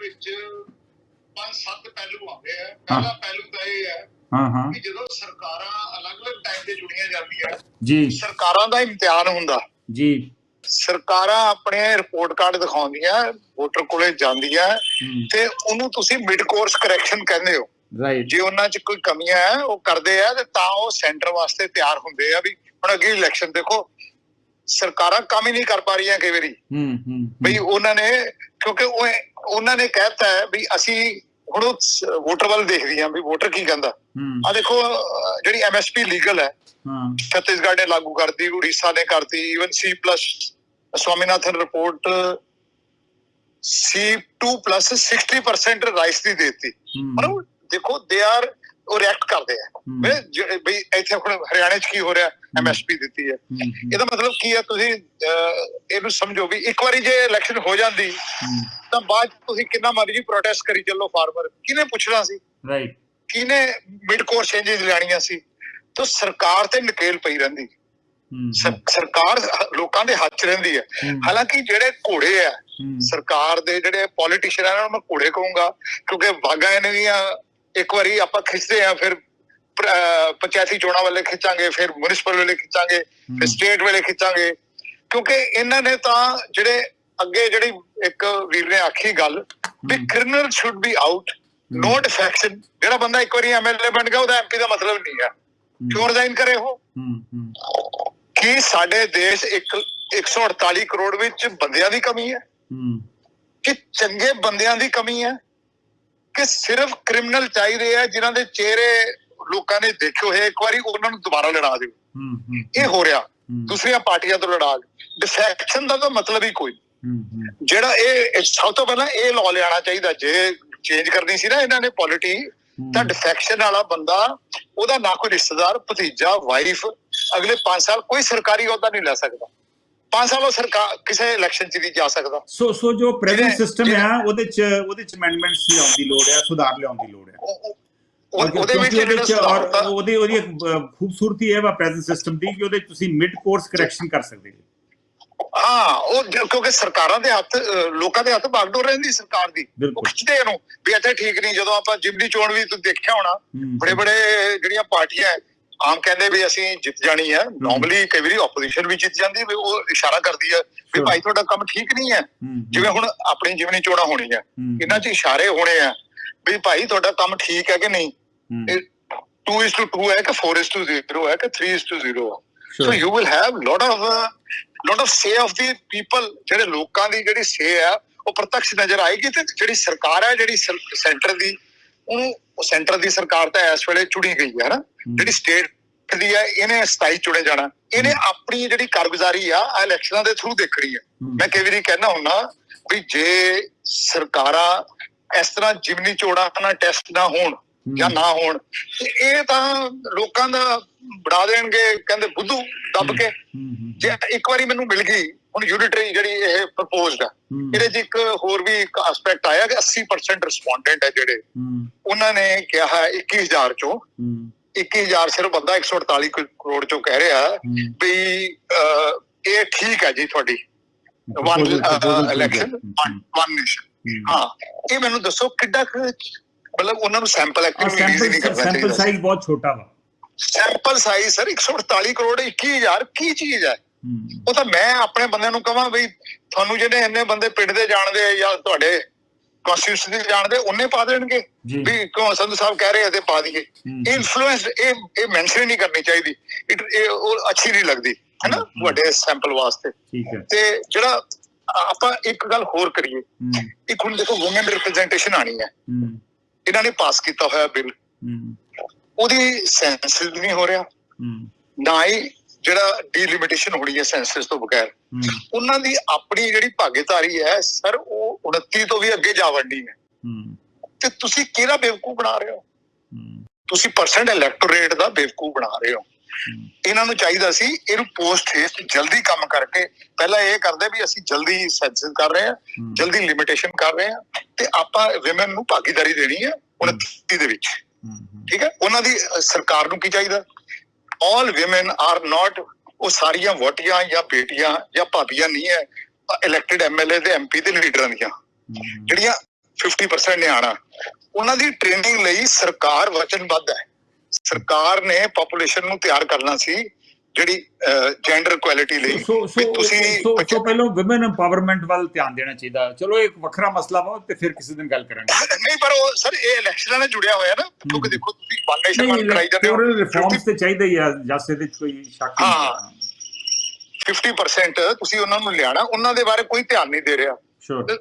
ਵਿੱਚ ਪੰਜ ਸੱਤ ਪਹਿਲੂ ਆਉਂਦੇ ਆ। ਪਹਿਲਾ ਪਹਿਲੂ ਤਾਂ ਇਹ ਹੈ ਹਾਂ ਹਾਂ। ਕਿ ਜਦੋਂ ਸਰਕਾਰਾਂ ਅਲੱਗ-ਅਲੱਗ ਟਾਈਮ ਤੇ ਜੁੜੀਆਂ ਜਾਂਦੀਆਂ ਜੀ। ਸਰਕਾਰਾਂ ਦਾ ਇਮਤਿਹਾਨ ਹੁੰਦਾ। ਜੀ। ਸਰਕਾਰਾਂ ਆਪਣੇ ਰਿਪੋਰਟ ਕਾਰਡ ਦਿਖਾਉਂਦੀਆਂ ਵੋਟਰ ਕੋਲੇ ਜਾਂਦੀਆਂ ਤੇ ਉਹਨੂੰ ਤੁਸੀਂ ਮਿਡ ਕੋਰਸ ਕਰੈਕਸ਼ਨ ਕਹਿੰਦੇ ਹੋ। ਰਾਈਟ ਜੇ ਉਹਨਾਂ 'ਚ ਕੋਈ ਕਮੀਆਂ ਹੈ ਉਹ ਕਰਦੇ ਆ ਤੇ ਤਾਂ ਉਹ ਸੈਂਟਰ ਵਾਸਤੇ ਤਿਆਰ ਹੁੰਦੇ ਆ ਵੀ ਹੁਣ ਅੱਗੇ ਇਲੈਕਸ਼ਨ ਦੇਖੋ ਸਰਕਾਰਾਂ ਕੰਮ ਹੀ ਨਹੀਂ ਕਰ ਪਾ ਰਹੀਆਂ ਕਈ ਵਾਰੀ। ਹੂੰ ਹੂੰ। ਬਈ ਉਹਨਾਂ ਨੇ ਕਿਉਂਕਿ ਉਹ ਉਹਨਾਂ ਨੇ ਕਹਿਤਾ ਵੀ ਅਸੀਂ ਹੁਣ ਉਹ ਵੋਟਰ ਵੱਲ ਦੇਖਦੀ ਹਾਂ ਵੀ ਵੋਟਰ ਕੀ ਕਹਿੰਦਾ। ਆ ਦੇਖੋ ਜਿਹੜੀ ਐਮਐਸਪੀ ਲੀਗਲ ਹੈ ਹਾਂ। ਛੱਤੀਸਗੜ੍ਹ ਨੇ ਲਾਗੂ ਕਰਤੀ ਉੜੀਸਾ ਨੇ ਕਰਤੀ even C plus Swaminathan report C2 plus 60% price ਦੀ ਦੇਤੀ। ਮਤਲਬ ਦੇਖੋ ਦੇ ਆਰ ਉਹ ਰਿਐਕਟ ਕਰਦੇ ਆ। ਵੀ ਇੱਥੇ ਹੁਣ ਹਰਿਆਣੇ 'ਚ ਕੀ ਹੋ ਰਿਹਾ? ਐਮਐਸਪੀ ਦਿੱਤੀ ਹੈ। ਇਹਦਾ ਮਤਲਬ ਕੀ ਹੈ? ਤੁਸੀਂ ਇਹਨੂੰ ਸਮਝੋ ਵੀ ਇੱਕ ਵਾਰੀ ਜੇ ਇਲੈਕਸ਼ਨ ਹੋ ਜਾਂਦੀ ਤਾਂ ਬਾਅਦ ਤੁਸੀਂ ਕਿੰਨਾ ਮਰਜ਼ੀ ਪ੍ਰੋਟੈਸਟ ਕਰੀ ਚੱਲੋ ਫਾਰਮਰ ਕਿਹਨੇ ਪੁੱਛਣਾ ਸੀ? ਰਾਈਟ ਕਿਹਨੇ ਮਿਡ ਕੋਰਸ ਚੇਂਜਸ ਲੈਣੀਆਂ ਸੀ? ਤਾਂ ਸਰਕਾਰ ਤੇ ਨਕੇਲ ਪਈ ਰਹਿੰਦੀ। ਸਰਕਾਰ ਲੋਕਾਂ ਦੇ ਹੱਥ 'ਚ ਰਹਿੰਦੀ ਹੈ। ਹਾਲਾਂਕਿ ਜਿਹੜੇ ਘੋੜੇ ਆ ਸਰਕਾਰ ਦੇ ਜਿਹੜੇ ਪੋਲੀਟੀਸ਼ੀਅਨ ਆ ਉਹਨਾਂ ਨੂੰ ਮੈਂ ਘੋੜੇ ਕਹੂੰਗਾ ਕਿਉਂਕਿ ਵਾਗਾ ਇਹਨਾਂ ਦੀਆਂ ਇੱਕ ਵਾਰੀ ਆਪਾਂ ਖਿੱਚਦੇ ਆ ਫਿਰ ਪੰਚਾਇਤੀ ਚੋਣਾਂ ਵਾਲੇ ਖਿੱਚਾਂਗੇ ਫਿਰ ਮਿਊਨਿਸਪਲ ਵਾਲੇ ਖਿੱਚਾਂਗੇ ਫਿਰ ਸਟੇਟ ਵਾਲੇ ਖਿੱਚਾਂਗੇ। ਕਿਉਂਕਿ ਇਹਨਾਂ ਨੇ ਤਾਂ ਜਿਹੜੇ ਅੱਗੇ ਜਿਹੜੀ ਇੱਕ ਵੀਰ ਨੇ ਆਖੀ ਗੱਲ ਵੀ। Criminal should be out no defection ਜਿਹੜਾ ਬੰਦਾ ਇੱਕ ਵਾਰੀ ਐਮਐਲਏ ਬਣ ਗਿਆ ਉਹਦਾ ਐਮਪੀ ਦਾ ਮਤਲਬ ਨਹੀਂ ਹੈ। ਕਿਉਂ ਰਿਜ਼ਾਈਨ ਕਰੇ ਉਹ? ਕੀ ਸਾਡੇ ਦੇਸ਼ ਇੱਕ 148 ਕਰੋੜ ਵਿੱਚ ਬੰਦਿਆਂ ਦੀ ਕਮੀ ਹੂੰ, ਕਿ ਚੰਗੇ ਬੰਦਿਆਂ ਦੀ ਕਮੀ ਹੈ? ਕਿ ਸਿਰਫ ਕ੍ਰਿਮੀਨਲ ਚਾਹੀਦੇ ਆ ਜਿਨ੍ਹਾਂ ਦੇ ਚਿਹਰੇ ਲੋਕਾਂ ਨੇ ਦੇਖੇ ਹੋਏ ਇੱਕ ਵਾਰੀ ਉਹਨਾਂ ਨੂੰ ਦੁਬਾਰਾ ਲੜਾ ਦਿਓ। ਇਹ ਹੋ। ਰਿਹਾ। ਦੂਸਰੀਆਂ ਪਾਰਟੀਆਂ ਤੋਂ ਲੜਾ ਡਿਫੈਕਸ਼ਨ ਦਾ ਤਾਂ ਮਤਲਬ ਹੀ ਕੋਈ ਜਿਹੜਾ ਇਹ ਇਹ ਸਭ ਤੋਂ ਪਹਿਲਾਂ ਇਹ ਲਾਅ ਲਿਆਣਾ ਚਾਹੀਦਾ। ਜੇ ਚੇਂਜ ਕਰਨੀ ਸੀ ਨਾ ਇਹਨਾਂ ਨੇ ਪੋਲਿਟੀ ਤਾਂ ਡਿਫੈਕਸ਼ਨ ਵਾਲਾ ਬੰਦਾ ਉਹਦਾ ਨਾ ਕੋਈ ਰਿਸ਼ਤੇਦਾਰ ਭਤੀਜਾ ਵਾਈਫ ਅਗਲੇ 5 ਸਾਲ ਕੋਈ ਸਰਕਾਰੀ ਅਹੁਦਾ ਨਹੀਂ ਲੈ ਸਕਦਾ। 5 ਸਾਲ ਸਰਕਾਰ ਕਿਸੇ ਇਲੈਕਸ਼ਨ 'ਚ ਨਹੀਂ ਜਾ ਸਕਦਾ। ਸੋ ਸੋ ਜੋ ਪ੍ਰੈਜ਼ੈਂਟ ਸਿਸਟਮ ਹੈ ਉਹਦੇ ਚ ਉਹਦੇ ਚ ਅਮੈਂਡਮੈਂਟਸ ਲਿਆਉਣ ਦੀ ਲੋੜ ਹੈ ਸੁਧਾਰ ਲਿਆਉਣ ਦੀ ਲੋੜ ਹੈ ਉਹ- ਉਹ- ਉਹ- ਉਹਦੇ ਵਿੱਚ ਜਿਹੜਾ ਉਹਦੀ ਉਹਦੀ ਖੂਬਸੂਰਤੀ ਹੈ ਵਾ ਪ੍ਰੈਜ਼ੈਂਟ ਸਿਸਟਮ ਦੀ ਕਿ ਉਹਦੇ ਤੁਸੀਂ ਮਿਡ ਕੋਰਸ ਕਰੈਕਸ਼ਨ ਕਰ ਸਕਦੇ ਹੋ। ਹਾਂ ਉਹ ਕਿਉਂਕਿ ਸਰਕਾਰਾਂ ਦੇ ਹੱਥ ਲੋਕਾਂ ਦੇ ਹੱਥ ਬਾਗਡੋਰ ਰਹਿੰਦੀ ਸਰਕਾਰ ਦੀ। ਉਹ ਖਿੱਚਦੇ ਇਹਨੂੰ ਵੀ ਇੱਥੇ ਠੀਕ ਨਹੀਂ ਜਦੋਂ ਆਪਾਂ ਜਿਮਨੀ ਚੋਣ ਵੀ ਤੁਸੀਂ ਦੇਖਿਆ ਹੋਣਾ ਬੜੇ ਬੜੇ ਜਿਹੜੀਆਂ ਪਾਰਟੀਆਂ ਆਮ ਕਹਿੰਦੇ ਵੀ ਅਸੀਂ ਜਿੱਤ ਜਾਣੀ ਹੈ। ਨਾਰਮਲੀ ਕਈ ਵਾਰੀ ਆਪੋਜੀਸ਼ਨ ਵੀ ਜਿੱਤ ਜਾਂਦੀ ਹੈ ਵੀ ਉਹ ਇਸ਼ਾਰਾ ਕਰਦੀ ਹੈ ਵੀ. ਭਾਈ ਤੁਹਾਡਾ ਕੰਮ ਠੀਕ ਨਹੀਂ ਹੈ ਜਿਵੇਂ ਹੁਣ ਆਪਣੀ ਜਿਮਨੀ ਚੋਣਾਂ ਹੋਣੀਆਂ ਹੂੰ, ਇਹਨਾਂ 'ਚ ਇਸ਼ਾਰੇ ਹੋਣੇ ਆ ਵੀ ਭਾਈ ਤੁਹਾਡਾ ਕੰਮ ਠੀਕ ਹੈ ਕਿ ਨਹੀਂ? ਹੂੰ, ਇਹ 2:2 ਹੈ ਕਿ 4:0 ਹੈ ਕਿ 3:0 ਹੈ so sure. you will have lot of uh, lot of say of the people ਜਿਹੜੇ ਲੋਕਾਂ ਦੀ ਜਿਹੜੀ ਸੇ ਆ ਉਹ ਪ੍ਰਤੱਖ ਨਜ਼ਰ ਆਏਗੀ ਤੇ ਜਿਹੜੀ ਸਰਕਾਰ ਹੈ ਜਿਹੜੀ ਸੈਂਟਰ ਦੀ ਉਹਨੂੰ ਉਹ ਸੈਂਟਰ ਦੀ ਸਰਕਾਰ ਤਾਂ ਇਸ ਵੇਲੇ ਚੁਣੀ ਗਈ ਹੈ ਨਾ ਜਿਹੜੀ ਸਟੇਟ ਦੀ ਹੈ ਇਹਨੇ 27 ਚੁਣੇ ਜਾਣਾ। ਇਹਨੇ ਆਪਣੀ ਜਿਹੜੀ ਕਾਰਗੁਜ਼ਾਰੀ ਆ ਆ ਇਲੈਕਸ਼ਨਾਂ ਦੇ ਥਰੂ ਦੇਖਣੀ ਹੈ। ਮੈਂ ਕਈ ਵਾਰੀ ਕਹਿਣਾ ਹੁੰਨਾ ਵੀ ਜੇ ਸਰਕਾਰਾਂ ਇਸ ਤਰ੍ਹਾਂ ਜਿਮਨੀ ਚੋਣਾਂ ਨਾਲ ਟੈਸਟ ਨਾ ਹੋਣ ਜਾਂ ਨਾ ਹੋਣ ਤੇ ਇਹ ਤਾਂ ਲੋਕਾਂ ਦਾ ਬੜਾ ਦੇਣਗੇ ਕਹਿੰਦੇ ਬੁੱਧੂ ਦੱਬ ਕੇ। ਜੇ ਇੱਕ ਵਾਰੀ ਮੈਨੂੰ ਮਿਲ ਗਈ ਹੁਣ ਯੂਨਿਟਰੀ ਜਿਹੜੀ ਇਹ ਪ੍ਰਪੋਜ਼ਡ ਹੈ ਹੂੰ, ਇਹਦੇ 'ਚ ਇੱਕ ਹੋਰ ਵੀ ਇੱਕ ਐਸਪੈਕਟ ਆਇਆ ਕਿ 80% ਰਿਸਪੋਂਡੈਂਟ ਹੈ ਜਿਹੜੇ। ਉਹਨਾਂ ਨੇ ਕਿਹਾ ਹੈ 21000 ਚੋਂ। ਹੂੰ, 21000 ਸਿਰਫ ਬੰਦਾ 148 ਕੁ ਕਰੋੜ ਚੋਂ ਕਹਿ ਰਿਹਾ। ਵੀ ਇਹ ਠੀਕ ਹੈ ਜੀ ਤੁਹਾਡੀ। ਵਨ। ਇਲੈਕਸ਼ਨ ਵਨ ਨੇਸ਼ਨ ਹੂੰ। ਇਹ ਮੈਨੂੰ ਦੱਸੋ ਕਿੱਡਾ ਮਤਲਬ ਉਹਨਾਂ ਨੂੰ ਸੈਂਪਲ ਔਰ ਐਕਟਿਵ ਰਿਲੀਜ਼ ਨਹੀਂ ਸੈਂਪਲ ਕਰਨਾ ਸੈਂਪਲ ਚਾਹੀਦਾ। ਸਾਈਜ਼ ਬਹੁਤ ਛੋਟਾ ਵਾ। ਸੈਂਪਲ ਸਾਈਜ਼ ਸਰ 148 ਕਰੋੜ 21000 ਕੀ ਚੀਜ਼ ਹੂੰ, ਉਹ ਤਾਂ ਮੈਂ ਆਪਣੇ ਬੰਦਿਆਂ ਨੂੰ ਕਹਾਂ ਵੀ ਤੁਹਾਨੂੰ ਜਿਹੜੇ ਇੰਨੇ ਬੰਦੇ ਪਿੰਡ ਦੇ ਜਾਣਦੇ ਆ ਜਾਂ ਤੁਹਾਡੇ ਕਨਸਟੀਟਿਊਸ਼ਨ ਦੇ ਜਾਣਦੇ ਉਹਨੇ ਪਾ ਦੇਣਗੇ। ਵੀ ਕਿਉਂ ਸੰਧੂ ਸਾਹਿਬ ਕਹਿ ਰਹੇ ਆ ਤੇ ਪਾ ਦਈਏ। ਇਨਫਲੂਐਂਸ ਇਹ ਇਹ ਮੈਂਸ਼ਨ ਨਹੀਂ ਕਰਨੀ ਚਾਹੀਦੀ। ਇਹ ਉਹ ਅੱਛੀ ਨਹੀਂ ਲੱਗਦੀ ਹੈਨਾ। ਵੱਡੇ ਸੈਂਪਲ ਵਾਸਤੇ। ਤੇ ਜਿਹੜਾ ਆਪਾਂ ਇੱਕ ਗੱਲ ਹੋਰ ਕਰੀਏ। ਇੱਕ ਹੁਣ ਦੇਖੋ ਔਮਨ ਰਿਪਰੈਜ਼ੈਂਟੇਸ਼ਨ ਆਣੀ ਹੈ। ਇਹਨਾਂ ਨੇ ਪਾਸ ਕੀਤਾ ਹੋਇਆ ਬਿੱਲ ਉਹਦੀ ਸੈਂਸਸ ਨਹੀਂ ਹੋ ਰਿਹਾ। ਨਾ ਹੀ ਜਿਹੜਾ ਡੀਲਿਮਿਟੇਸ਼ਨ ਹੋਣੀ ਹੈ ਸੈਂਸਸ ਤੋਂ ਬਗੈਰ। ਉਹਨਾਂ ਦੀ ਆਪਣੀ ਜਿਹੜੀ ਭਾਗੀਦਾਰੀ ਹੈ ਸਰ ਉਹ 29 ਤੋਂ ਵੀ ਅੱਗੇ ਜਾ ਵੜਨੀ ਹੈ। ਤੇ ਤੁਸੀਂ ਕਿਹੜਾ ਬੇਵਕੂਫ ਬਣਾ ਰਹੇ ਹੋ? ਤੁਸੀਂ ਪਰਸੈਂਟ ਇਲੈਕਟੋਰੇਟ ਦਾ ਬੇਵਕੂਫ ਬਣਾ ਰਹੇ ਹੋ। ਇਹਨਾਂ ਨੂੰ ਚਾਹੀਦਾ ਸੀ ਇਹਨੂੰ ਪੋਸਟ ਹੇਸਟ ਜਲਦੀ ਕੰਮ ਕਰਕੇ ਪਹਿਲਾਂ ਇਹ ਕਰਦੇ ਵੀ ਅਸੀਂ ਜਲਦੀ ਸੈਂਸਸ ਕਰ ਰਹੇ ਹਾਂ ਜਲਦੀ ਲਿਮਿਟੇਸ਼ਨ ਕਰ ਰਹੇ ਹਾਂ ਤੇ ਆਪਾਂ ਵਿਮਨ ਨੂੰ ਭਾਗੀਦਾਰੀ ਦੇਣੀ ਹੈ 29 ਦੇ ਵਿੱਚ। ਠੀਕ ਹੈ? ਉਹਨਾਂ ਦੀ ਸਰਕਾਰ ਨੂੰ ਕੀ ਚਾਹੀਦਾ? ਆਲ ਔਮਨ ਆਰ ਨਾਟ ਉਹ ਸਾਰੀਆਂ ਵੋਟੀਆਂ ਜਾਂ ਬੇਟੀਆਂ ਜਾਂ ਭਾਬੀਆਂ ਨਹੀਂ ਹੈ ਇਲੈਕਟਿਡ ਐਮਐਲਏ ਤੇ ਐਮਪੀ ਦੇ ਲੀਡਰਾਂ ਦੀਆਂ। ਜਿਹੜੀਆਂ 50% ਨਿਆਣਾ ਉਹਨਾਂ ਦੀ ਟ੍ਰੇਨਿੰਗ ਲਈ ਸਰਕਾਰ ਵਚਨਬੱਧ ਹੈ। ਸਰਕਾਰ ਨੇ ਪੋਪੂਲੇਸ਼ਨ ਨੂੰ ਤਿਆਰ ਕਰਨਾ ਸੀ। ਜਿਹੜੀ ਜੈਂਡਰ ਇਕੁਐਲਿਟੀ ਲਈ ਵੀ ਤੁਸੀਂ ਸੋ ਪਹਿਲਾਂ ਔਮਨ ਐਮਪਾਵਰਮੈਂਟ ਵੱਲ ਧਿਆਨ ਦੇਣਾ ਚਾਹੀਦਾ। ਚਲੋ ਇੱਕ ਵੱਖਰਾ ਮਸਲਾ ਵਾ ਤੇ ਫਿਰ ਕਿਸੇ ਦਿਨ ਗੱਲ ਕਰਾਂਗੇ। ਨਹੀਂ ਪਰ ਉਹ ਸਰ ਇਹ ਇਲੈਕਸ਼ਨਾਂ ਨਾਲ ਜੁੜਿਆ ਹੋਇਆ ਨਾ ਕਿਉਂਕਿ ਦੇਖੋ ਤੁਸੀਂ ਵਨ ਨੇਸ਼ਨ ਕਰਾਈ ਜਾਂਦੇ ਹੋ। ਰਿਫਾਰਮਸ ਤੇ ਚਾਹੀਦਾ ਹੀ ਆ ਜਸ 'ਚ ਕੋਈ ਸ਼ੱਕ ਨਹੀਂ ਹਾਂ। 50% ਤੁਸੀਂ ਉਹਨਾਂ ਨੂੰ ਲਿਆਣਾ ਉਹਨਾਂ ਦੇ ਬਾਰੇ ਕੋਈ ਧਿਆਨ ਨਹੀਂ ਦੇ ਰਿਹਾ।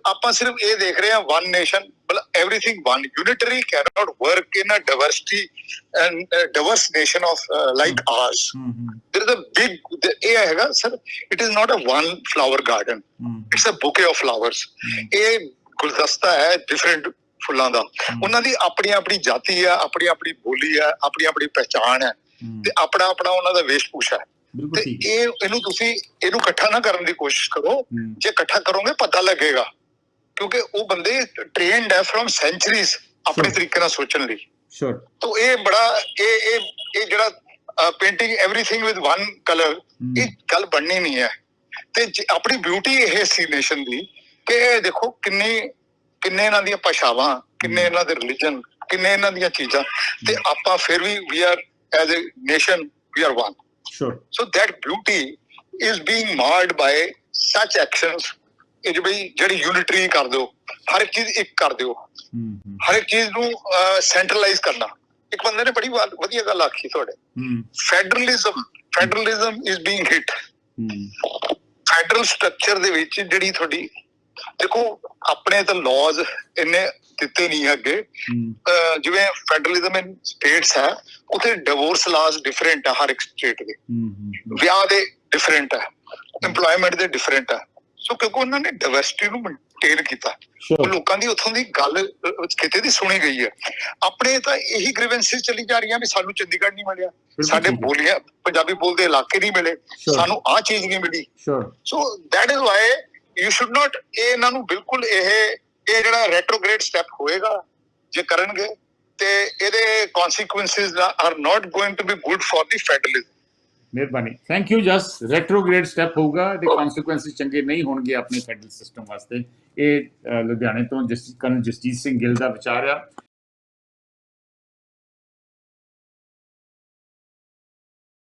ਆਪਾਂ ਸਿਰਫ ਇਹ ਦੇਖ ਰਹੇ ਹਾਂ ਵਨ ਨੇਸ਼ਨ ਮਤਲਬ everything one unitary cannot work in a diversity and diverse nation of like ours there is a big ਇਹ ਹੈਗਾ sir it is not a one flower garden it's a bouquet of flowers ਇਹ ਗੁਲਦਸਤਾ ਹੈ different ਫੁੱਲਾਂ ਦਾ। ਉਹਨਾਂ ਦੀ ਆਪਣੀ ਆਪਣੀ ਜਾਤੀ ਆ ਆਪਣੀ ਆਪਣੀ ਬੋਲੀ ਆ ਆਪਣੀ ਆਪਣੀ ਪਹਿਚਾਣ ਹੈ। ਹੂੰ, ਤੇ ਆਪਣਾ ਆਪਣਾ ਉਹਨਾਂ ਦਾ ਵੇਸ਼ਭੂਸ਼ਾ ਹੈ। ਬਿਲਕੁਲ ਠੀਕ। ਇਹ ਇਹਨੂੰ ਤੁਸੀਂ ਇਹਨੂੰ ਇਕੱਠਾ ਨਾ ਕਰਨ ਦੀ ਕੋਸ਼ਿਸ਼ ਕਰੋ। ਜੇ ਇਕੱਠਾ ਕਰੋਗੇ ਪਤਾ ਲੱਗੇਗਾ। ਕਿਉਂਕਿ ਉਹ ਬੰਦੇ ਟ੍ਰੇਨਡ ਹੈ ਫਰਮ ਸੈਂਚਰੀਜ਼ ਆਪਣੇ. ਤਰੀਕੇ ਨਾਲ ਸੋਚਣ ਲਈ। ਸ਼ੋਰ ਤੋ ਇਹ ਬੜਾ ਇਹ ਇਹ ਇਹ ਜਿਹੜਾ painting everything with one colour. ਇਹ ਗੱਲ ਬਣਨੀ ਨਹੀਂ ਹੈ। ਤੇ ਆਪਣੀ ਬਿਊਟੀ ਇਹ ਸੀ ਨੇਸ਼ਨ ਦੀ ਕਿ ਇਹ ਦੇਖੋ ਕਿੰਨੀ ਕਿੰਨੇ ਇਹਨਾਂ ਦੀਆਂ ਭਾਸ਼ਾਵਾਂ ਕਿੰਨੇ ਇਹਨਾਂ ਦੇ ਰਿਲੀਜਨ ਕਿੰਨੇ ਇਹਨਾਂ ਦੀਆਂ ਚੀਜ਼ਾਂ। ਤੇ ਆਪਾਂ ਫਿਰ ਵੀ we are as a nation we are one sure so that beauty is being marred by such actions. ਇਹ ਜੋ ਬਈ ਜਿਹੜੀ ਯੂਨਿਟਰੀ ਕਰ ਦਿਓ ਹਰ ਇੱਕ ਚੀਜ਼ ਇੱਕ ਕਰ ਦਿਓ। ਹਰ ਇੱਕ ਚੀਜ਼ ਨੂੰ ਸੈਂਟਰਲਾਈਜ਼ ਕਰਨਾ। ਇੱਕ ਬੰਦੇ ਨੇ ਬੜੀ ਵਧੀਆ ਗੱਲ ਆਖੀ ਤੁਹਾਡੇ। Federalism federalism is being hit federal structure ਦੇ ਵਿੱਚ ਜਿਹੜੀ ਤੁਹਾਡੀ ਦੇਖੋ ਆਪਣੇ ਤਾਂ ਲਾਜ਼ ਇੰਨੇ ਦਿੱਤੇ ਨਹੀਂ ਅੱਗੇ ਜਿਵੇਂ ਫੈਡਰਲਿਜ਼ਮ ਇਨ ਸਟੇਟਸ ਹੈ ਉਥੇ ਡਿਵੋਰਸ ਲਾਜ਼ ਡਿਫਰੈਂਟ ਹੈ ਹਰ ਇੱਕ ਸਟੇਟ ਦੇ। ਵਿਆਹ ਦੇ ਡਿਫਰੈਂਟ ਹੈ EMPLOYMENT ਦੇ ਡਿਫਰੈਂਟ ਹੈ ਸੋ ਕਿਉਂਕਿ ਉਹਨਾਂ ਨੇ ਡਾਈਵਰਸਿਟੀ ਨੂੰ ਮੇਨਟੇਨ ਕੀਤਾ। ਉਹ ਲੋਕਾਂ ਦੀ ਉੱਥੋਂ ਦੀ ਗੱਲ ਕਿਤੇ ਦੀ ਸੁਣੀ ਗਈ ਹੈ ਆਪਣੇ ਤਾਂ ਇਹੀ ਗ੍ਰੀਵੈਂਸਿਸ ਚੱਲੀ ਜਾ ਰਹੀਆਂ ਵੀ ਸਾਨੂੰ ਚੰਡੀਗੜ੍ਹ ਨਹੀਂ ਮਿਲਿਆ। ਸਾਡੇ। ਬੋਲੀਆਂ ਪੰਜਾਬੀ ਬੋਲਦੇ ਇਲਾਕੇ ਨਹੀਂ ਮਿਲੇ. ਸਾਨੂੰ ਆਹ ਚੀਜ਼ ਨਹੀਂ ਮਿਲੀ। So that is why you should not ਇਹ ਇਹਨਾਂ ਨੂੰ ਬਿਲਕੁਲ ਇਹ ਇਹ ਜਿਹੜਾ ਰੈਟਰੋਗ੍ਰੇਡ ਸਟੈਪ ਹੋਏਗਾ ਜੇ ਕਰਨਗੇ ਤੇ ਇਹਦੇ consequences are not going to be good for the federalism ਮਿਹਰਬਾਨੀ। Thank you Jas. Retrograde step ਹੋਊਗਾ ਦੇ ਕਨਸੀਕੁਐਂਸਸ ਚੰਗੇ ਨਹੀਂ ਹੋਣਗੇ ਆਪਣੇ ਫੈਡਰਲ ਸਿਸਟਮ ਵਾਸਤੇ। ਇਹ ਲੁਧਿਆਣੇ ਤੋਂ ਜਸਟਿਸ ਕਰਨ ਜਸਜੀਤ ਸਿੰਘ ਗਿੱਲ ਦਾ ਵਿਚਾਰ ਆ।